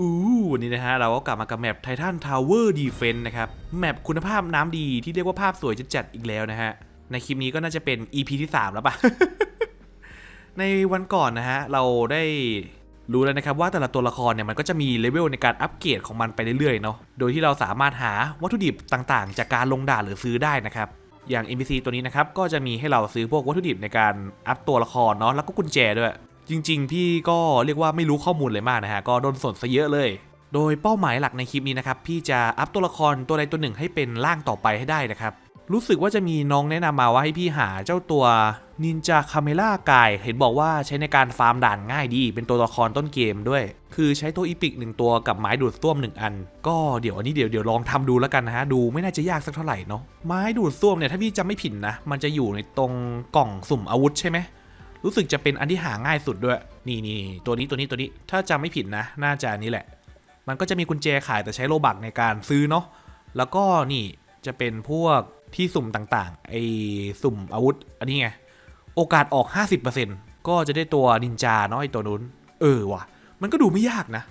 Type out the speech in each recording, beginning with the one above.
อู้วันนี้นะฮะเราก็กลับมากับแมปไททันทาวเวอร์ดีเฟนนะครับ แมปคุณภาพน้ำดีที่เรียกว่าภาพสวยจัดๆอีกแล้วนะฮะ ในคลิปนี้ก็น่าจะเป็น EP ที่ 3 แล้วปะในวันก่อนนะฮะ เราได้รู้แล้วนะครับว่าแต่ละตัวละครเนี่ยมันก็จะมีเลเวลในการอัปเกรดของมันไปเรื่อยๆเนาะ โดยที่เราสามารถหาวัตถุดิบต่างๆ จากการลงด่านหรือซื้อได้นะครับ อย่าง NPC ตัวนี้นะครับก็จะมีให้เราซื้อพวกวัตถุดิบในการอัพตัวละครเนาะแล้วก็กุญแจด้วย จริง ๆ พี่ก็เรียกว่าไม่รู้ข้อมูลเลยมากนะฮะ ก็โดนสนซะเยอะเลย โดยเป้าหมายหลักในคลิปนี้นะครับ พี่จะอัพตัวละครตัวใดตัวหนึ่งให้เป็นร่างต่อไปให้ได้นะครับ รู้สึกว่าจะมีน้องแนะนำมาว่าให้พี่หาเจ้าตัวนินจาคาเมล่ากาย เห็นบอกว่าใช้ในการฟาร์มด่านง่ายดี เป็นตัวละครต้นเกมด้วย คือใช้ตัวอีพิกหนึ่งตัวกับไม้ดูดซ่วมหนึ่งอัน ก็เดี๋ยวอันนี้เดี๋ยวเดี๋ยวลองทำดูแล้วกันนะฮะ ดูไม่น่าจะยากสักเท่าไหร่เนาะ ไม้ดูดซ่วมเนี่ยถ้าพี่จำไม่ผิดนะ มันจะอยู่ในตรงกล่องสุ่มอาวุธใช่ไหม รู้สึกจะเป็นอันที่หาง่ายสุดด้วย นี่นี่ตัวนี้ตัวนี้ตัวนี้ ถ้าจำไม่ผิดนะ น่าจะนี้แหละ มันก็จะมีกุญแจขายแต่ใช้โลบักในการซื้อเนาะ แล้วก็นี่จะเป็นพวกที่สุ่มต่างๆ ไอ้สุ่มอาวุธ อันนี้ไง โอกาสออก 50%ก็จะได้ตัวนินจาเนาะไอ้ตัวนู้น เออว่ะ มันก็ดูไม่ยากนะ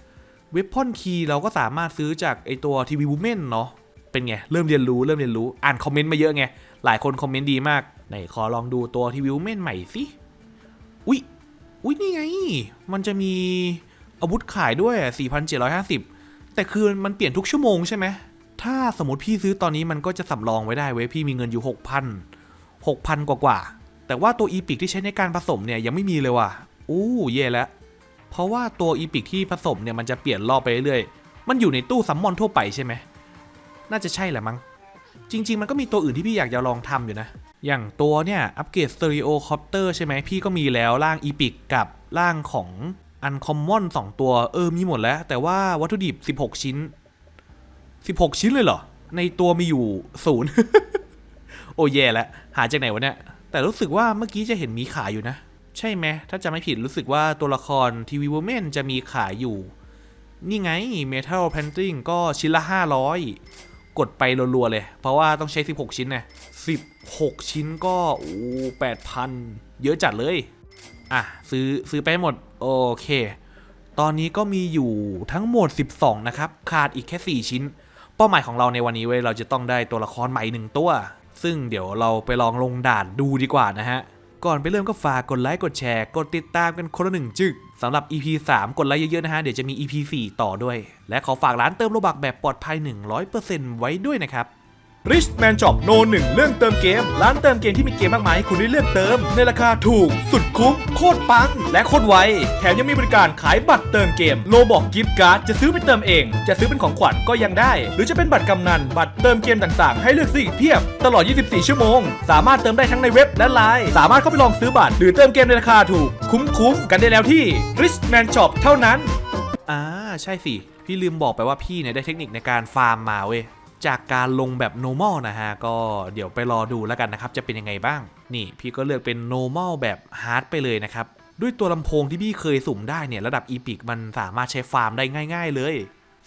เว็บพอนคีย์เราก็สามารถซื้อจากไอ้ตัวทีวีบูเมนเนาะ เป็นไง เริ่มเรียนรู้ เริ่มเรียนรู้ อ่านคอมเมนต์มาเยอะไง หลายคนคอมเมนต์ดีมาก ไหนขอลองดูตัวทีวีบูเมนใหม่สิ อุ๊ยอุ๊ยนี่ไง มันจะมีอาวุธขายด้วยอะ4,750 แต่คือมันเปลี่ยนทุกชั่วโมงใช่ไหม ถ้าสมมติพี่ซื้อตอนนี้มันก็จะสำรองไว้ได้เว้ย พี่มีเงินอยู่ 6,000 6,000 กว่ากว่า แต่ว่าตัวอีพิกที่ใช้ในการผสมเนี่ยยังไม่มีเลยว่ะ อู้เย่แล้ว เพราะว่าตัวอีพิกที่ผสมเนี่ยมันจะเปลี่ยนรอบไปเรื่อยๆ มันอยู่ในตู้ซัมมอนทั่วไปใช่ไหม น่าจะใช่แหละมั้ง จริง ๆ มันก็มีตัวอื่นที่พี่อยากจะลองทำอยู่นะ อย่างตัวเนี่ยอัปเกรดสเตอริโอคอปเตอร์ใช่ไหมพี่ก็มีแล้วร่างอีพิกกับร่างของอันคอมมอน2ตัวเออมีหมดแล้ว แต่ว่าวัตถุดิบ 16 ชิ้น 16 ชิ้นเลยเหรอ ในตัวมีอยู่ศูนย์โอ้แย่ละหาจากไหนวะเนี่ย แต่รู้สึกว่าเมื่อกี้จะเห็นมีขายอยู่นะ ใช่ไหมถ้าจำไม่ผิดรู้สึกว่าตัวละครทีวีวอมนจะมีขายอยู่ นี่ไงเมทัลแพนติงก็ชิ้นละ 500 กดไปรัวๆเลย เพราะว่าต้องใช้ 16 ชิ้นนะ10 6 ชิ้นก็โอ้แปดพันเยอะจัดเลย อะ ซื้อซื้อไปหมด โอเค ตอนนี้ก็มีอยู่ทั้งหมด 12 นะครับ ขาดอีกแค่ 4 ชิ้น เป้าหมายของเราในวันนี้เว้ยเราจะต้องได้ตัวละครใหม่หนึ่งตัว ซึ่งเดี๋ยวเราไปลองลงด่านดูดีกว่านะฮะก่อนไปเริ่มก็ฝากกดไลค์กดแชร์กดติดตามกันคนละหนึ่งจึกสำหรับ EP 3 กดไลค์เยอะๆนะฮะ เดี๋ยวจะมี EP 4 ต่อด้วย และขอฝากร้านเติมโลบักแบบปลอดภัย 100%ไว้ด้วยนะครับ Rich Man Shop โนหนึ่งเรื่องเติมเกม ร้านเติมเกมที่มีเกมมากมายให้คุณได้เลือกเติม ในราคาถูกสุดคุ้มโคตรปัง และโคตรไว แถมยังมีบริการขายบัตรเติมเกมโลบอกกิฟต์การ์ดจะซื้อไปเติมเอง จะซื้อเป็นของขวัญก็ยังได้ หรือจะเป็นบัตรกำนัน บัตรเติมเกมต่างๆ ให้เลือกซื้ออีกเพียบ ตลอด 24 ชั่วโมง สามารถเติมได้ทั้งในเว็บและไลน์สามารถเข้าไปลองซื้อบัตรหรือเติมเกมในราคาถูก คุ้มๆกันได้แล้วที่ Rich Man Shop เท่านั้นอ่าใช่สิพี่ลืมบอกไปว่าพี่เนี่ยได้เทคนิคในการฟาร์มมาเว้ย จากการลงแบบ normal นะฮะ ก็เดี๋ยวไปรอดูแล้วกันนะครับ จะเป็นยังไงบ้าง นี่พี่ก็เลือกเป็น normal แบบ hard ไปเลยนะครับ ด้วยตัวลำโพงที่พี่เคยสุ่มได้เนี่ย ระดับ epic มันสามารถใช้ฟาร์มได้ง่าย ๆ เลย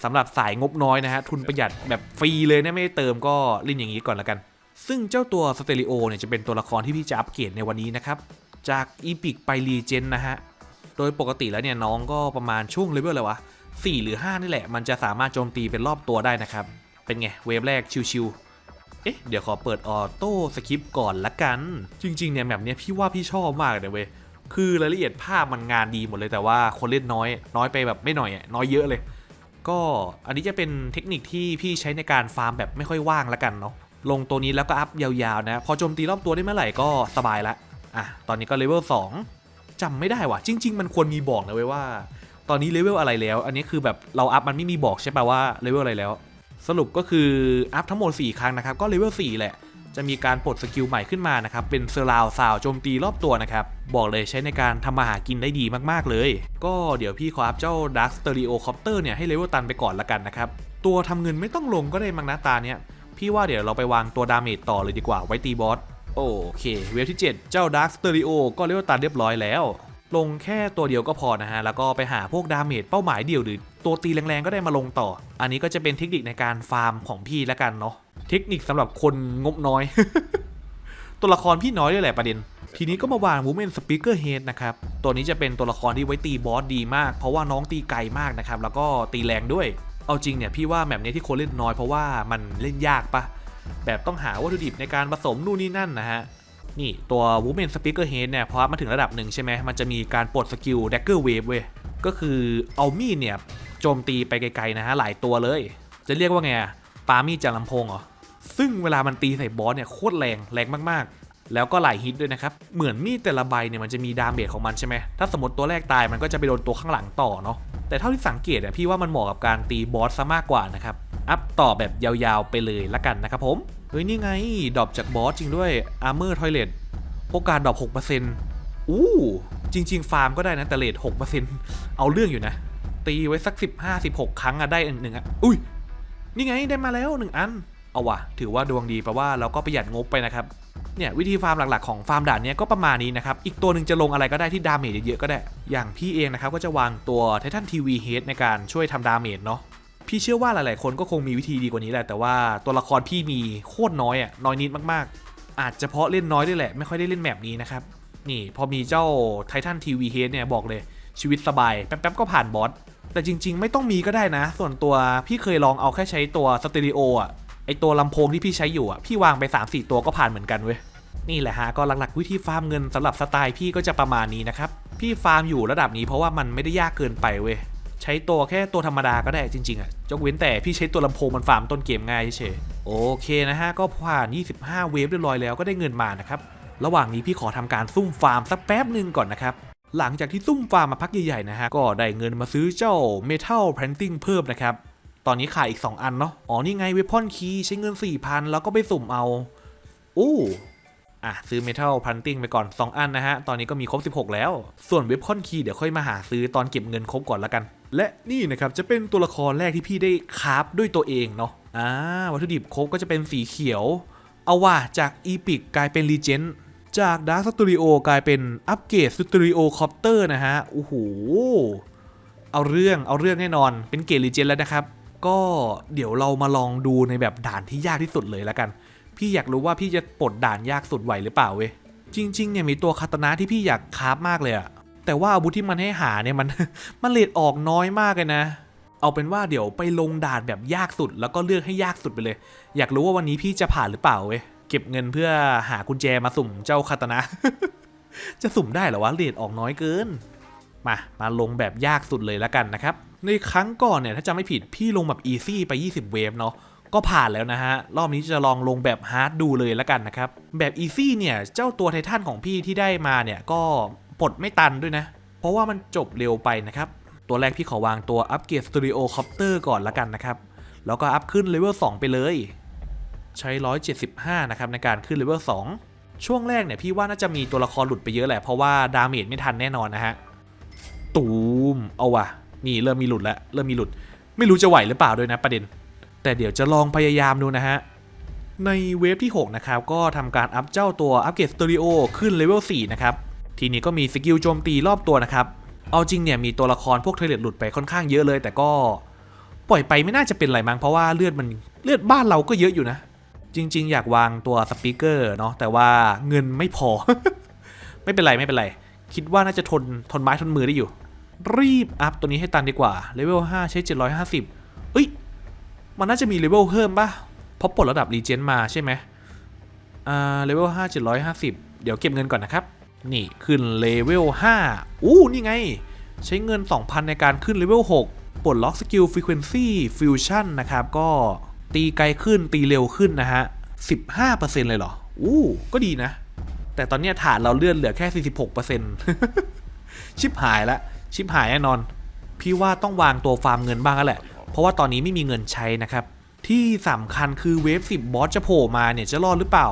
สำหรับสายงบน้อยนะฮะ ทุนประหยัดแบบฟรีเลยนะไม่ได้เติมก็เล่นอย่างนี้ก่อนแล้วกัน ซึ่งเจ้าตัวสเต r ริโอเนี่ยจะเป็นตัวละครที่พี่จะอัปเกรดในวันนี้นะครับ จาก epic ไป legend นะฮะ โดยปกติแล้วเนี่ยน้องก็ประมาณช่วงเลเวลอะไรวะ4หรือ 5 นี่แหละ มันจะสามารถโจมตีเป็นรอบตัวได้นะครับ เป็นไง เวฟแรกชิวๆเอ๊ะ เดี๋ยวขอเปิดออโต้สคริปต์ก่อนละกัน จริง ๆ เนี่ยแบบเนี้ยพี่ว่าพี่ชอบมากเลยเว้ย คือรายละเอียดภาพมันงานดีหมดเลยแต่ว่าคนเล่นน้อย น้อยไปแบบไม่หน่อยอะน้อยเยอะเลย ก็อันนี้จะเป็นเทคนิคที่พี่ใช้ในการฟาร์มแบบไม่ค่อยว่างละกันเนาะลงตัวนี้แล้วก็อัพยาวๆนะ พอโจมตีรอบตัวได้เมื่อไหร่ก็สบายละอะตอนนี้ก็เลเวล2จำไม่ได้ว่ะ จริง ๆ มันควรมีบอกนะเว้ยว่า ตอนนี้เลเวลอะไรแล้ว อันนี้คือแบบเราอัพมันไม่มีบอกใช่ป่ะว่าเลเวลอะไรแล้ว สรุปก็คืออัพทั้งหมด 4 ครั้งนะครับ ก็เลเวล4แหละ จะมีการปลดสกิลใหม่ขึ้นมานะครับ เป็นเซอร์ราวซาวโจมตีรอบตัวนะครับ บอกเลยใช้ในการทำมาหากินได้ดีมากๆเลย ก็เดี๋ยวพี่ขออัพเจ้า Dark Stereo Copter เนี่ยให้เลเวลตันไปก่อนละกันนะครับ ตัวทำเงินไม่ต้องลงก็ได้มั้งนะตาเนี้ยพี่ว่าเดี๋ยวเราไปวางตัวดาเมจต่อเลยดีกว่าไว้ตีบอสโอเค เวฟที่ 7 เจ้า Dark Stereo ก็เลเวลตันเรียบร้อยแล้ว ลงแค่ตัวเดียวก็พอนะฮะ แล้วก็ไปหาพวกดาเมจเป้าหมายเดียวหรือตัวตีแรงๆก็ได้มาลงต่อ อันนี้ก็จะเป็นเทคนิคในการฟาร์มของพี่แล้วกันเนาะ เทคนิคสำหรับคนงบน้อย ตัวละครพี่น้อยด้วยแหละประเด็น ทีนี้ก็มาวาง Women Speaker Head นะครับ ตัวนี้จะเป็นตัวละครที่ไว้ตีบอสดีมาก เพราะว่าน้องตีไกลมากนะครับ แล้วก็ตีแรงด้วย เอาจริงเนี่ยพี่ว่าแบบนี้ที่คนเล่นน้อยเพราะว่ามันเล่นยากปะแบบต้องหาวัตถุดิบในการผสมนู่นนี่นั่นนะฮะ นี่ตัว Woman Speaker Head เนี่ยพอมาถึงระดับหนึ่งใช่ไหมมันจะมีการปลดสกิล Dagger Wave เว้ยก็คือเอามีดเนี่ยโจมตีไปไกลๆนะฮะหลายตัวเลย จะเรียกว่าไงอะปามีดจากลำโพงเหรอซึ่งเวลามันตีใส่บอสเนี่ยโคตรแรงแรงมากๆ แล้วก็หลายฮิตด้วยนะครับ เหมือนมีดแต่ละใบเนี่ยมันจะมีดาเมจของมันใช่ไหมถ้าสมมติตัวแรกตายมันก็จะไปโดนตัวข้างหลังต่อเนาะแต่เท่าที่สังเกตอะพี่ว่ามันเหมาะกับการตีบอสซะมากกว่านะครับอัพต่อแบบยาวๆไปเลยละกันนะครับผม ฮ้ย นี่ไง ดรอปจากบอสจริงด้วย Armor Toilet โอกาสดรอป6%อู้จริง ๆ ฟาร์มก็ได้นะแต่เลท6%เอาเรื่องอยู่นะ ตีไว้สัก15-16ครั้งอะได้อันหนึ่งอะอุ้ย นี่ไงได้มาแล้วหนึ่งอัน เอาวะถือว่าดวงดีแปลว่าเราก็ประหยัดงบไปนะครับ เนี่ยวิธีฟาร์มหลักๆของฟาร์มด่านนี้ก็ประมาณนี้นะครับ อีกตัวหนึ่งจะลงอะไรก็ได้ที่ดาเมจเยอะๆก็ได้ อย่างพี่เองนะครับก็จะวางตัว Titan TV Head ในการช่วยทำดาเมจเนาะ พี่เชื่อว่าหลาย ๆ คนก็คงมีวิธีดีกว่านี้แหละ แต่ว่าตัวละครพี่มีโคตรน้อยอะน้อยนิดมาก ๆ อาจจะเพราะเล่นน้อยด้วยแหละ ไม่ค่อยได้เล่นแมปนี้นะครับ นี่พอมีเจ้า Titan TV Head เนี่ยบอกเลยชีวิตสบาย แป๊บ ๆ ก็ผ่านบอส แต่จริง ๆ ไม่ต้องมีก็ได้นะ ส่วนตัวพี่เคยลองเอาแค่ใช้ตัวสเตอริโออะไอตัวลำโพงที่พี่ใช้อยู่อะพี่วางไป 3-4 ตัวก็ผ่านเหมือนกันเว้ยนี่แหละฮะก็หลักๆวิธีฟาร์มเงินสำหรับสไตล์พี่ก็จะประมาณนี้นะครับพี่ฟาร์มอยู่ระดับนี้เพราะว่ามันไม่ได้ยากเกินไปเว้ย ใช้ตัวแค่ตัวธรรมดาก็ได้จริงๆอะยกเว้นแต่พี่ใช้ตัวลำโพงมันฟาร์มต้นเกมง่ายเฉยโอเคนะฮะ ก็ผ่าน 25 เวฟเรียบร้อยแล้วก็ได้เงินมานะครับ ระหว่างนี้พี่ขอทำการซุ่มฟาร์มสักแป๊บหนึ่งก่อนนะครับหลังจากที่ซุ่มฟาร์มมาพักใหญ่ๆนะฮะ ก็ได้เงินมาซื้อเจ้า Metal Planting เพิ่มนะครับ ตอนนี้ขายอีก 2 อันเนาะ อ๋อ นี่ไง Weapon Key ใช้เงิน 4,000 แล้วก็ไปสุ่มเอา อู้อะ ซื้อ Metal Planting ไปก่อน 2 อันนะฮะ ตอนนี้ก็มีครบ 16 แล้ว ส่วน Weapon Key เดี๋ยวค่อยมาหาซื้อตอนเก็บเงินครบก่อนละกัน และนี่นะครับจะเป็นตัวละครแรกที่พี่ได้คราฟด้วยตัวเองเนาะอ่าวัตถุดิบครบก็จะเป็นสีเขียว เอาว่าจาก Epic กกลายเป็น Legend จาก Dark Studio กลายเป็นอัปเกรด Studio Copter นะฮะโอ้โหเอาเรื่องเอาเรื่องแน่นอนเป็นเกรด Legend แล้วนะครับ ก็เดี๋ยวเรามาลองดูในแบบด่านที่ยากที่สุดเลยแล้วกัน พี่อยากรู้ว่าพี่จะปลดด่านยากสุดไหวหรือเปล่าเว้ยจริงๆเนี่ยมีตัวคาตนะที่พี่อยากคราฟมากเลยอะ แต่ว่าอาวุธที่มันให้หาเนี่ยมันมันเลทออกน้อยมากเลยนะ เอาเป็นว่าเดี๋ยวไปลงด่านแบบยากสุด แล้วก็เลือกให้ยากสุดไปเลย อยากรู้ว่าวันนี้พี่จะผ่านหรือเปล่าเว้ยเก็บเงินเพื่อหากุญแจมาสุ่มเจ้าคาตนะ จะสุ่มได้หรอวะเลทออกน้อยเกิน มามาลงแบบยากสุดเลยแล้วกันนะครับในครั้งก่อนเนี่ยถ้าจำไม่ผิดพี่ลงแบบอีซี่ไป 20 เวฟเนาะก็ผ่านแล้วนะฮะ รอบนี้จะลองลงแบบฮาร์ดดูเลยแล้วกันนะครับ แบบอีซี่เนี่ย เจ้าตัวไททันของพี่ที่ได้มาเนี่ย ก็ ปลดไม่ตันด้วยนะ เพราะว่ามันจบเร็วไปนะครับ ตัวแรกพี่ขอวางตัวอัปเกรดสตูดิโอคอปเตอร์ก่อนละกันนะครับ แล้วก็อัพขึ้นเลเวล2ไปเลย ใช้ 175 นะครับในการขึ้นเลเวล2ช่วงแรกเนี่ยพี่ว่าน่าจะมีตัวละครหลุดไปเยอะแหละเพราะว่าดาเมจไม่ทันแน่นอนนะฮะตูมเอาว่ะนี่เริ่มมีหลุดแล้วเริ่มมีหลุด ไม่รู้จะไหวหรือเปล่าด้วยนะประเด็น แต่เดี๋ยวจะลองพยายามดูนะฮะในเวฟที่ 6 นะครับ ก็ทำการอัพเจ้าตัวอัปเกรดสตูดิโอขึ้นเลเวล4นะครับ ทีนี้ก็มีสกิลโจมตีรอบตัวนะครับ เอาจริงเนี่ยมีตัวละครพวกเทเลตหลุดไปค่อนข้างเยอะเลย แต่ก็ปล่อยไปไม่น่าจะเป็นไรมั้งเพราะว่าเลือดมันเลือดบ้านเราก็เยอะอยู่นะ จริง ๆ อยากวางตัวสปีกเกอร์เนาะแต่ว่าเงินไม่พอ ไม่เป็นไรไม่เป็นไร คิดว่าน่าจะทนทนไม้ทนมือได้อยู่ รีบอัพตัวนี้ให้ตันดีกว่าเลเวล5ใช้ 750เอ้ยมันน่าจะมีเลเวลเพิ่มป่ะเพราะปลดระดับรีเจนมาใช่ไหมอ่าเลเวล5 750 เดี๋ยวเก็บเงินก่อนนะครับ นี่ขึ้นเลเวล5อู้นี่ไง ใช้เงิน 2,000 ในการขึ้นเลเวล6ปลดล็อกสกิลฟรีเควนซี่ฟิวชั่นนะครับ ก็ตีไกลขึ้นตีเร็วขึ้นนะฮะ 15%เลยเหรอ อู้ ก็ดีนะ แต่ตอนนี้ฐานเราเลื่อนเหลือแค่ 46%ชิบหายละ ชิบหายแน่นอน พี่ว่าต้องวางตัวฟาร์มเงินบ้างแล้วแหละ เพราะว่าตอนนี้ไม่มีเงินใช้นะครับ ที่สำคัญคือเวฟ10บอสจะโผล่มาเนี่ยจะรอดหรือเปล่า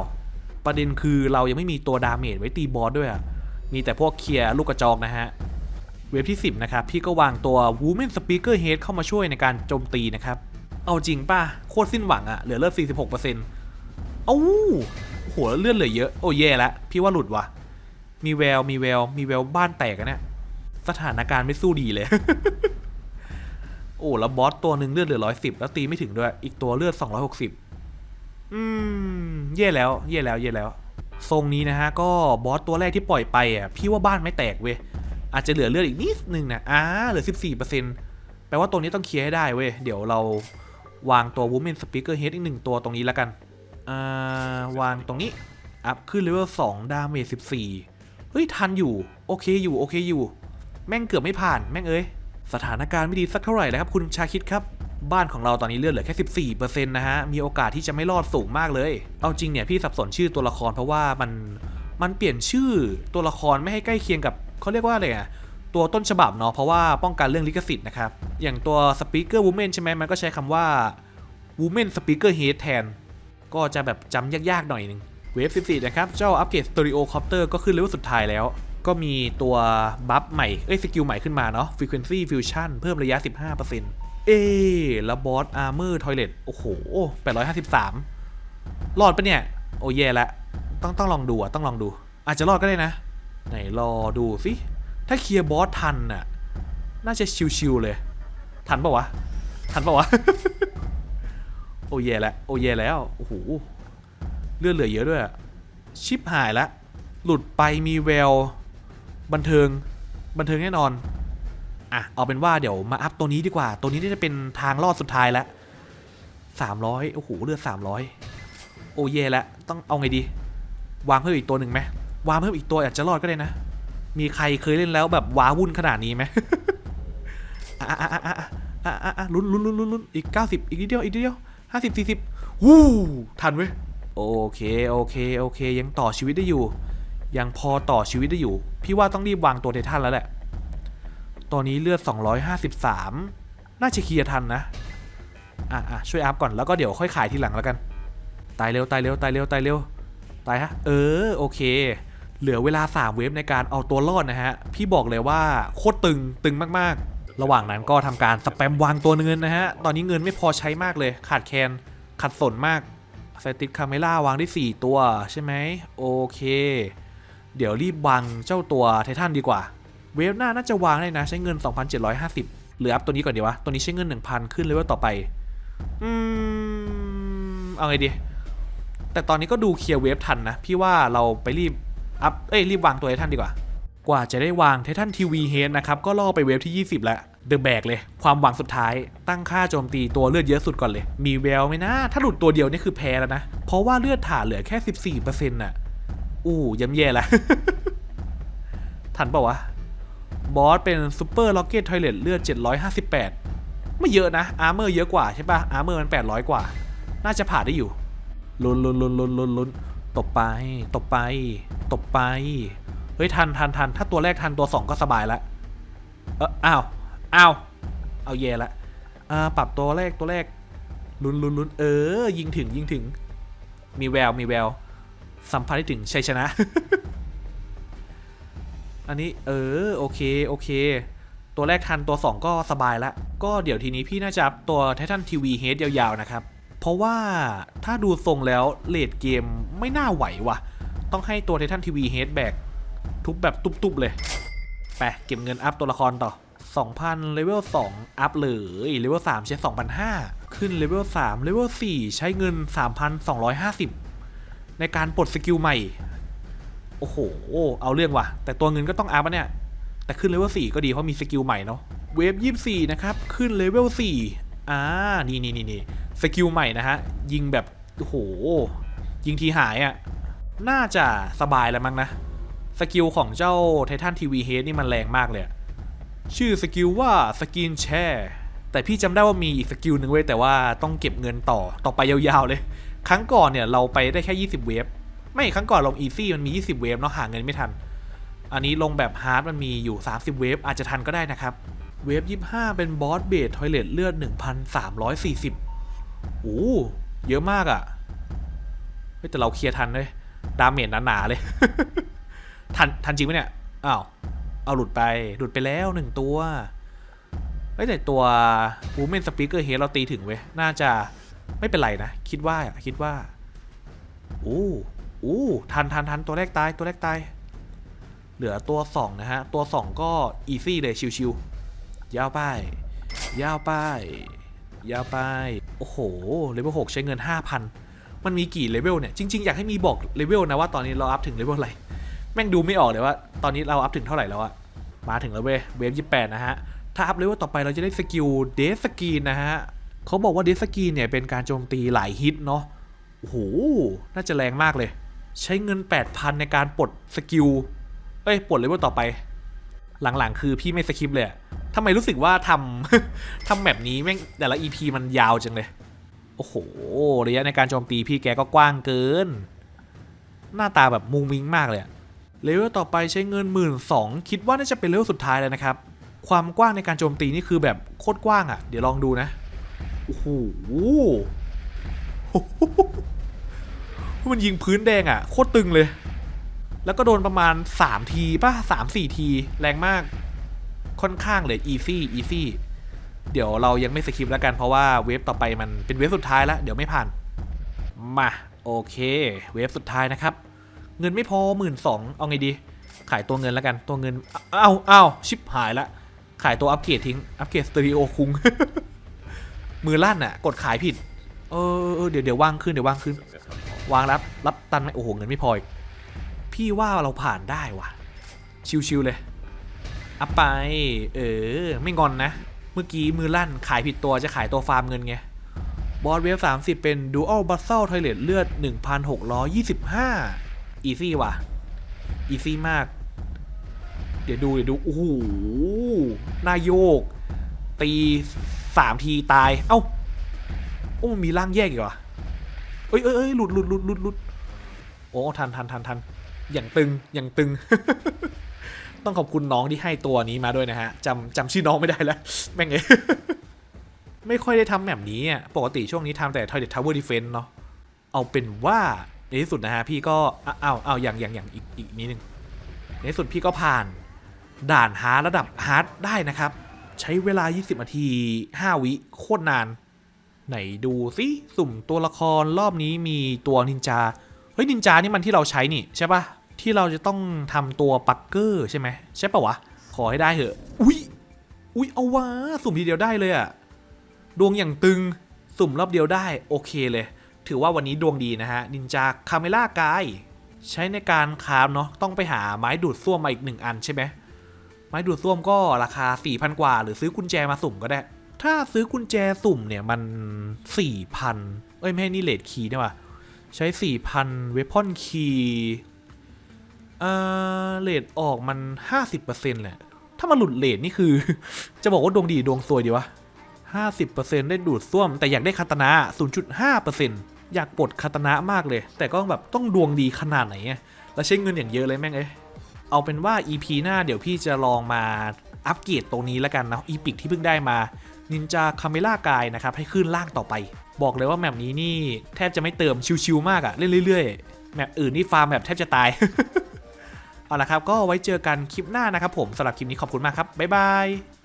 ประเด็นคือเรายังไม่มีตัวดาเมจไว้ตีบอสด้วยอะมีแต่พวกเคลียร์ลูกกระจอกนะฮะ เวฟที่ 10 นะครับ พี่ก็วางตัว Woman Speaker Head เข้ามาช่วยในการโจมตีนะครับ เอาจริงป่ะ โคตรสิ้นหวังอะเหลือเลือด46%เอ้าโอ้โหแล้วเลือดเหลือเยอะ โอ้แย่ล้วพี่ว่าหลุดว่ะ มีแวว มีแวว มีแววบ้านแตกอะเนี่ยสถานการณ์ไม่สู้ดีเลย โอ้แล้วบอสตัวหนึ่งเลือดเหลือร้อยสิบแล้วตีไม่ถึงด้วย อีกตัวเลือดส องร้อยหกสิบอืมแย่แล้วแย่แล้วแย่แล้ว ทรงนี้นะฮะ ก็บอสตัวแรกที่ปล่อยไปอะ พี่ว่าบ้านไม่แตกเว้ย อาจจะเหลือเลือดอีกนิดนึงนะอ่าเหลือ 14%แปลว่าตรงนี้ต้องเคลียร์ให้ได้เว้ย เดี๋ยวเราวางตัว Woman Speaker Head อีกหนึ่งตัวตรงนี้แล้วกัน อ่า วางตรงนี้ อัพขึ้นเลเวล2ดาเมจ14 เฮ้ย ทันอยู่ โอเคอยู่ โอเคอยู่ แม่งเกือบไม่ผ่าน แม่งเอ้ย สถานการณ์ไม่ดีสักเท่าไหร่แล้วครับ คุณชาคิดครับ บ้านของเราตอนนี้เลือดเหลือแค่ 14%นะฮะ มีโอกาสที่จะไม่รอดสูงมากเลย เอาจริงเนี่ยพี่สับสนชื่อตัวละครเพราะว่ามันมันเปลี่ยนชื่อตัวละครไม่ให้ใกล้เคียงกับเขาเรียกว่าอะไรอะตัวต้นฉบับเนาะเพราะว่าป้องกันเรื่องลิขสิทธิ์นะครับ อย่างตัว Speaker Woman ใช่ไหมมันก็ใช้คำว่า Woman Speaker Head แทน ก็จะแบบจำยากๆหน่อยนึงเวฟ14 นะครับ เจ้าอัปเกรดสตูดิโอคอปเตอร์ก็ขึ้นเลเวลสุดท้ายแล้ว ก็มีตัวบัฟใหม่ เอ้ยสกิลใหม่ขึ้นมาเนาะ Frequency Fusion เพิ่มระยะ 15% เอ๊ะแล้วบอสอาร์เมอร์ทอยเลตโอ้โห853รอดปะเนี่ย โอ้แย่ละ ต้องต้องลองดูอะ ต้องลองดู อาจจะรอดก็ได้นะ ไหนรอดูสิ ถ้าเคลียร์บอสทันน่ะ น่าจะชิวๆเลย ทันปะวะ ทันปะวะ โอ้แย่แล้วโอ้แย่แล้ว โอ้โห เลือดเหลือเยอะด้วย ชิปหายละ หลุดไปมีแวว บันเทิง บันเทิงแน่นอน อะเอาเป็นว่าเดี๋ยวมาอัพตัวนี้ดีกว่า ตัวนี้น่าจะเป็นทางรอดสุดท้ายแล้วสามร้อยโอ้โหเลือดสามร้อยโอเย่แล้วต้องเอาไงดี วางเพิ่มอีกตัวหนึ่งไหมวางเพิ่มอีกตัวอาจจะรอดก็ได้นะ มีใครเคยเล่นแล้วแบบว้าวุ่นขนาดนี้ไหมอะอะอะอะอะอะลุ้นลุ้นลุ้นลุ้นลุ้นอีกเก้าสิบอีกนิดเดียวอีกนิดเดียวห้าสิบสี่สิบวู้ทันเว้ยโอเคโอเคโอเค ยังต่อชีวิตได้อยู่ ยังพอต่อชีวิตได้อยู่ พี่ว่าต้องรีบวางตัวไททันแล้วแหละ ตอนนี้เลือด 253 น่าจะเคลียร์ทันนะ อะอะช่วยอัพก่อนแล้วก็เดี๋ยวค่อยขายทีหลังแล้วกัน ตายเร็วตายเร็วตายเร็วตายเร็วตายฮะ เออโอเค เหลือเวลา 3 เวฟในการเอาตัวรอดนะฮะ พี่บอกเลยว่าโคตรตึงตึงมากๆ ระหว่างนั้นก็ทำการสแปมวางตัวเงินนะฮะ ตอนนี้เงินไม่พอใช้มากเลยขาดแคลนขัดสนมากสติคาเมล่าวางได้ 4 ตัวใช่ไหมโอเค เดี๋ยวรีบวางเจ้าตัวไททันดีกว่า เวฟหน้าน่าจะวางได้นะ ใช้เงิน 2,750 เหลืออัพตัวนี้ก่อนดีวะ ตัวนี้ใช้เงิน 1,000 ขึ้นเลเวลต่อไป อืม เอาไงดี แต่ตอนนี้ก็ดูเคลียร์เวฟทันนะ พี่ว่าเราไปรีบอัพ เอ้ย รีบวางตัวไททันดีกว่า กว่าจะได้วางไททันทีวีเฮดนะครับ ก็ล่อไปเวฟที่ 20 แล้ว เดอะแบกเลย ความหวังสุดท้าย ตั้งค่าโจมตีตัวเลือดเยอะสุดก่อนเลย มีแววไหมนะ ถ้าหลุดตัวเดียวนี่คือแพ้แล้วนะ เพราะว่าเลือดฐานเหลือแค่ 14%น่ะ อู้ย้ำแย่ละ ทันเปล่าวะ บอสเป็นซูเปอร์ล็อกเก็ตทอยเลตเลือด 758 ไม่เยอะนะอาร์เมอร์เยอะกว่าใช่ปะอาร์เมอร์มัน 800 กว่า น่าจะผ่านได้อยู่ลุนลุนลุนลุนลุนลุนตบไป ตบไป ตบไป เฮ้ย ทันทันทันถ้าตัวแรกทันตัว 2 ก็สบายละเอออ้าวอ้าวเอาแย่ละอ่าปรับตัวแรกตัวแรกลุนลุนลุนเออ ยิงถึงยิงถึง มีแววมีแววสัมผัสได้ถึงชัยชนะ อันนี้เออโอเคโอเค ตัวแรกทันตัว 2 ก็สบายละ ก็เดี๋ยวทีนี้พี่น่าจะตัว Titan TV Head ยาวๆนะครับ เพราะว่าถ้าดูทรงแล้วเลดเกมไม่น่าไหวว่ะ ต้องให้ตัว Titan TV Head แบกทุบแบบตุบๆเลยไปเก็บเงินอัพตัวละครต่อ 2,000เลเวล2อัพเลยเลเวล3ใช้2,500 ขึ้นเลเวล3เลเวล4ใช้เงิน 3,250 ในการปลดสกิลใหม่ โอ้โห เอาเรื่องว่ะ แต่ตัวเงินก็ต้องอัพเนี่ย แต่ขึ้นเลเวล4ก็ดีเพราะมีสกิลใหม่เนาะ เวฟ24นะครับ ขึ้นเลเวล4อ่า นี่นี่นี่นี่สกิลใหม่นะฮะ ยิงแบบ โอ้โห ยิงทีหายอะ่ะ น่าจะสบายแล้วมั้งนะ สกิลของเจ้าไททันทีวีเฮดนี่มันแรงมากเลยอะชื่อสกิลว่าสกินแชร์แต่พี่จำได้ว่ามีอีกสกิลหนึ่งเว้ยแต่ว่าต้องเก็บเงินต่อต่อไปยาวๆเลย ครั้งก่อนเนี่ยเราไปได้แค่ 20 เวฟ ไม่ครั้งก่อนลงอีซี่มันมี 20 เวฟเนาะหาเงินไม่ทัน อันนี้ลงแบบฮาร์ดมันมีอยู่ 30 เวฟอาจจะทันก็ได้นะครับ เวฟ 25 เป็นบอสเบสทอยเลตเลือด 1,340โอ้เยอะมากอะ่ะเฮ้แต่เราเคลียร์ทันเลยดาเมจหนาๆเลย ทันทันจริงไหมเนี่ยอ้าวเอาหลุดไปหลุดไปแล้วหนึ่งตัวเฮ้ยแต่ตัว Woman Speaker Head เราตีถึงเว้ย น่าจะไม่เป็นไรนะ คิดว่าคิดว่า โอ้ อ้ทันทันทันตัวแรกตายตัวแรกตาย เหลือตัว 2 นะฮะ ตัว 2 ก็อีซี่เลยชิวๆยาวไป ยาวไป ยาวไป โอ้โหเลเวล6ใช้เงิน 5,000 มันมีกี่เลเวลเนี่ย จริง ๆ อยากให้มีบอกเลเวลนะว่าตอนนี้เราอัพถึงเลเวลอะไร แม่งดูไม่ออกเลยว่า ตอนนี้เราอัพถึงเท่าไหร่แล้วอะมาถึงแล้วเว้ยเวฟยี่แปดนะฮะ ถ้าอัพเลเวลต่อไปเราจะได้สกิลเดสสกีนนะฮะเขาบอกว่าเดสสกีนเนี่ยเป็นการโจมตีหลายฮิตเนาะโอ้โหน่าจะแรงมากเลย ใช้เงิน 8,000 ในการปลดสกิล เอ้ยปลดเลเวลต่อไป หลังๆ คือพี่ไม่สคิปเลยทำไมรู้สึกว่าทำทำแบบนี้แม่งแต่ละ EP มันยาวจังเลย โอ้โห ระยะในการโจมตีพี่แกก็กว้างเกิน หน้าตาแบบมุงมิงมากเลยเลเวลต่อไปใช้เงินหมื่นสองคิดว่าน่าจะเป็นเลเวลสุดท้ายแล้วนะครับ ความกว้างในการโจมตีนี่คือแบบโคตรกว้างอะ่ะ เดี๋ยวลองดูนะ โอ้โห มันยิงพื้นแดงอะ่ะโคตรตึงเลย แล้วก็โดนประมาณ 3 ทีป่ะสามสี่ที แรงมาก ค่อนข้างเลยอีซี่อีซี่เดี๋ยวเรายังไม่สคิปแล้วกันเพราะว่าเวฟต่อไปมันเป็นเวฟสุดท้ายแล้ว เดี๋ยวไม่ผ่าน มา โอเค เวฟสุดท้ายนะครับ เงินไม่พอหมื่นสองเอาไงดี ขายตัวเงินแล้วกันตัวเงินเอ้าเอ้าชิปหายละขายตัวอัปเกรดทิ้งอัปเกรดสเตอริโอคุงมือลั่นอะ กดขายผิด เออเดี๋ยวเดี๋ยวว่างขึ้นเดี๋ยวว่างขึ้น วางรับรับตันไหมโอ้โหเงินไม่พออีกพี่ว่าเราผ่านได้ว่ะ ชิวๆเลยอัพไป เออ ไม่งอนนะ เมื่อกี้มือลั่นขายผิดตัวจะขายตัวฟาร์มเงินไง บอสเวฟ 30 เป็น Dual b u s t l e Toilet เลือด 1,625 อีซี่ว่ะ อีซี่มาก เดี๋ยวดู เดี๋ยวดู โอ้โหนายโยก ตีสามทีตาย เอ้า โอ้มีร่างแยกอีกว่ะ เอ้ยเอ้ยเอ้ยหลุดหลุดหลุดหลุดหลุดโอ้ทันทันทันทันอย่างตึงอย่างตึง ต้องขอบคุณน้องที่ให้ตัวนี้มาด้วยนะฮะจำจำชื่อน้องไม่ได้แล้ว แม่งเอ้ยไม่ค่อยได้ทำแบบนี้อะปกติช่วงนี้ทำแต่ Toilet Tower Defense เนาะเอาเป็นว่าในที่สุดนะฮะพี่ก็อ้าวอ้าวอ้าวอย่างอย่างอย่างอีกอีกนิดนึงในที่สุดพี่ก็ผ่านด่านฮาร์ดระดับฮาร์ดได้นะครับ ใช้เวลา 20นาที 5 วิโคตรนาน ไหนดูสิสุ่มตัวละครรอบนี้มีตัวนินจา เฮ้ยนินจานี่มันที่เราใช้นี่ใช่ปะที่เราจะต้องทำตัวปักเกอร์ใช่ไหมใช่ปะวะ ขอให้ได้เถอะ อุ้ยอุ้ยเอาวะสุ่มทีเดียวได้เลยอะดวงอย่างตึงสุ่มรอบเดียวได้โอเคเลย ถือว่าวันนี้ดวงดีนะฮะนินจาคาเมล่ากายใช้ในการคราฟเนาะต้องไปหาไม้ดูดซ่วมมาอีกหนึ่งอันใช่ไหมไม้ดูดซ่วมก็ราคา4,000กว่า หรือซื้อกุญแจมาสุ่มก็ได้ ถ้าซื้อกุญแจสุ่มเนี่ยมัน 4,000 เอ้ย ไม่ให้นี่เลดคีย์ได้ป่ะ ใช้ 4,000 เวพอนคีย์เอ่อเลดออกมัน 50%แหละ ถ้ามาหลุดเลดนี่คือ จะบอกว่าดวงดีดวงซวยดีวะ 50%ได้ดูดซ่วม แต่อยากได้คาตานะ0.5%อยากปลดคาตนะมากเลย แต่ก็แบบต้องดวงดีขนาดไหนอะแล้วใช้เงินอย่างเยอะเลยแม่งเอ้ยเอาเป็นว่า EP หน้าเดี๋ยวพี่จะลองมาอัปเกรดตรงนี้แล้วกันนะอีพิกที่เพิ่งได้มา นินจาคาเมล่ากายนะครับให้ขึ้นล่างต่อไป บอกเลยว่าแมปนี้นี่แทบจะไม่เติมชิวๆมากอะเล่นเรื่อยๆแมปอื่นนี่ฟาร์มแบบแทบจะตาย เอาละครับก็ไว้เจอกันคลิปหน้านะครับผมสำหรับคลิปนี้ขอบคุณมากครับบ๊ายบาย